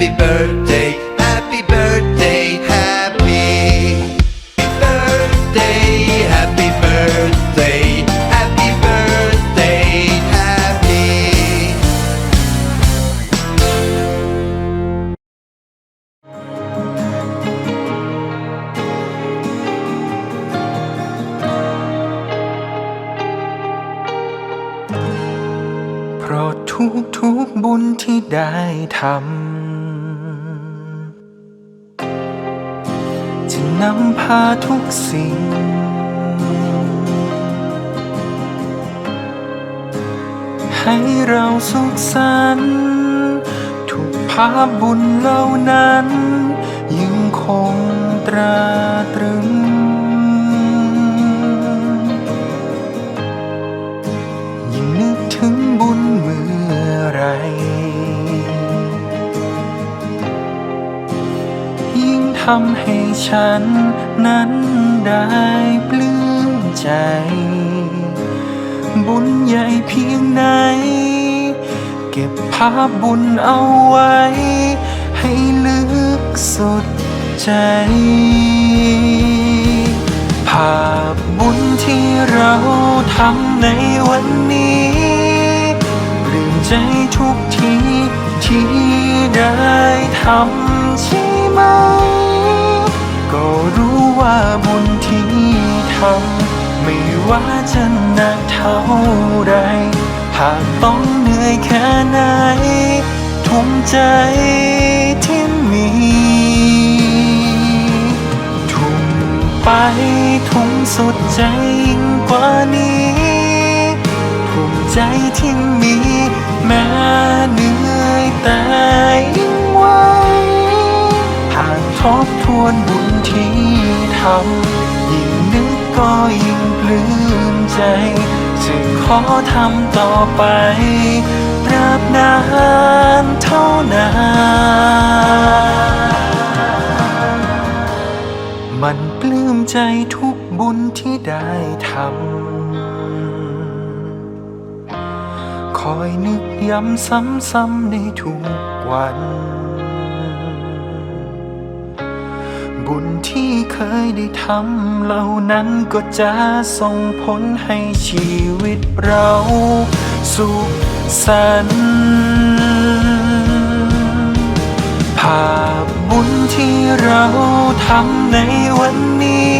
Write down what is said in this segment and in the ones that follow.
Happy birthday Happy birthday Happy birthday Happy birthday Happy birthday Happy เพราะทุกๆบุญที่ได้ทำ จะนำพาทุกสิ่ง ให้เราสุขสันต์ทุกภาพบุญเหล่านั้น ยังคงตราต ทำให้ฉันนั้นได้ปลื้มใจ บุญใหญ่เพียงไหน เก็บภาพบุญเอาไว้ ให้ลึกสุดใจ ภาพบุญที่เราทำในวันนี้ปลื้มใจทุกทีที่ได้ทำ ว่าบุญที่ทำไม่ว่าจะหนักเท่าไร หากต้องเหนื่อยแค่ไหน ทุ่มใจที่มี ทุ่มไปทุ่มสุดใจยิ่งกว่านี้ภูมิใจที่มีแม้เหนื่อยแต่ ทบทวนบุญที่ทำยิ่งนึกก็ยิ่งปลื้มใจจะขอทำต่อไปตราบนานเท่านานมันปลื้มใจทุกบุญที่ได้ทำ คอยนึกย้ำซ้ำๆในทุกวัน บุญที่เคยได้ทำเหล่านั้นก็จะส่งผลให้ชีวิตเราสุขสันต์ภาพบุญที่เราทำในวันนี้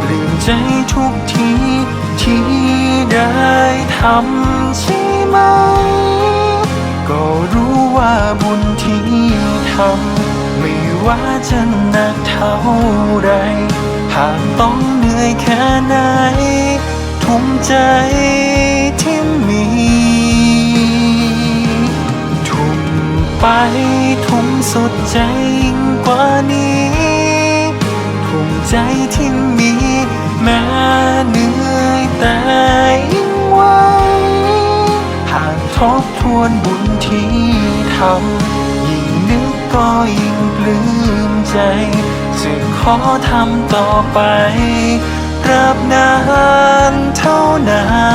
ปลื้มใจทุกทีที่ได้ทำใช่ไหม ก็รู้ว่าบุญที่ทำ ว่าจะหนักเท่าไร หากต้องเหนื่อยแค่ไหน ทุ่มใจที่มี ทุ่มไปทุ่มสุดใจยิ่งกว่านี้ภูมิใจที่มี แม้เหนื่อยแต่ยิ่งไวหากทบทวนบุญที่ทำ ยิ่งนึกก็ยิ่งปลื้ม ใจจะขอทำต่อไปตรับนานเท่านั้น